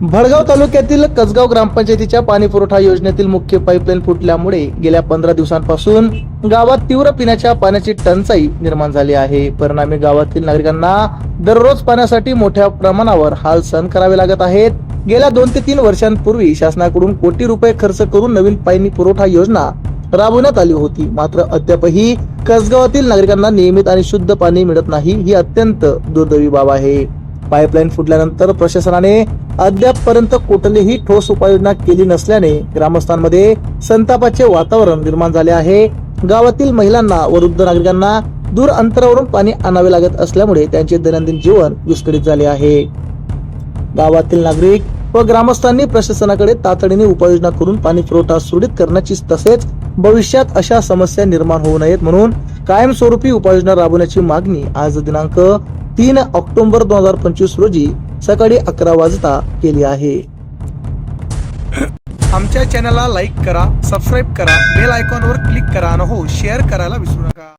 भडगाव तालुक्यातील कसगाव ग्रामपंचायतीच्या पाणी पुरवठा योजनेतील मुख्य पाईपलाईन फुटल्यामुळे गेल्या पंधरा दिवसांपासून गावात तीव्र पिण्याच्या पाण्याची टंचाई निर्माण झाली आहे. परिणामी गावातील नागरिकांना दररोज पाण्यासाठी मोठ्या प्रमाणावर हाल सहन करावे लागत आहेत. गेल्या दोन ते तीन वर्षांपूर्वी शासनाकडून कोटी रुपये खर्च करून नवीन पाणी पुरवठा योजना राबवण्यात आली होती. मात्र अद्यापही कसगावातील नागरिकांना नियमित आणि शुद्ध पाणी मिळत नाही ही अत्यंत दुर्दैवी बाब आहे. पाईपलाईन फुटल्यानंतर प्रशासनाने अद्यापपर्यंत कुठलीही ठोस उपाययोजना केली नसल्याने ग्रामस्थांमध्ये संतापाचे वातावरण निर्माण झाले आहे. गावातील महिलांना व वृद्ध नागरिकांना दूर अंतरावरून पाणी आणावे लागत असल्यामुळे त्यांचे दैनंदिन जीवन विस्कळीत झाले आहे. गावातील नागरिक व ग्रामस्थांनी प्रशासनाकडे तातडीने उपाययोजना करून पाणी पुरवठा सुरळीत करण्याची तसेच भविष्यात अशा समस्या निर्माण होऊ नयेत म्हणून कायमस्वरूपी उपाययोजना राबवण्याची मागणी आज दिनांक तीन ऑक्टोबर दोन हजार पंचवीस रोजी सकाळी अकरा वाजता केली आहे. आमच्या चॅनलला लाईक करा सबस्क्राईब करा बेल आयकॉनवर क्लिक करा आणि हो शेअर करायला विसरू नका.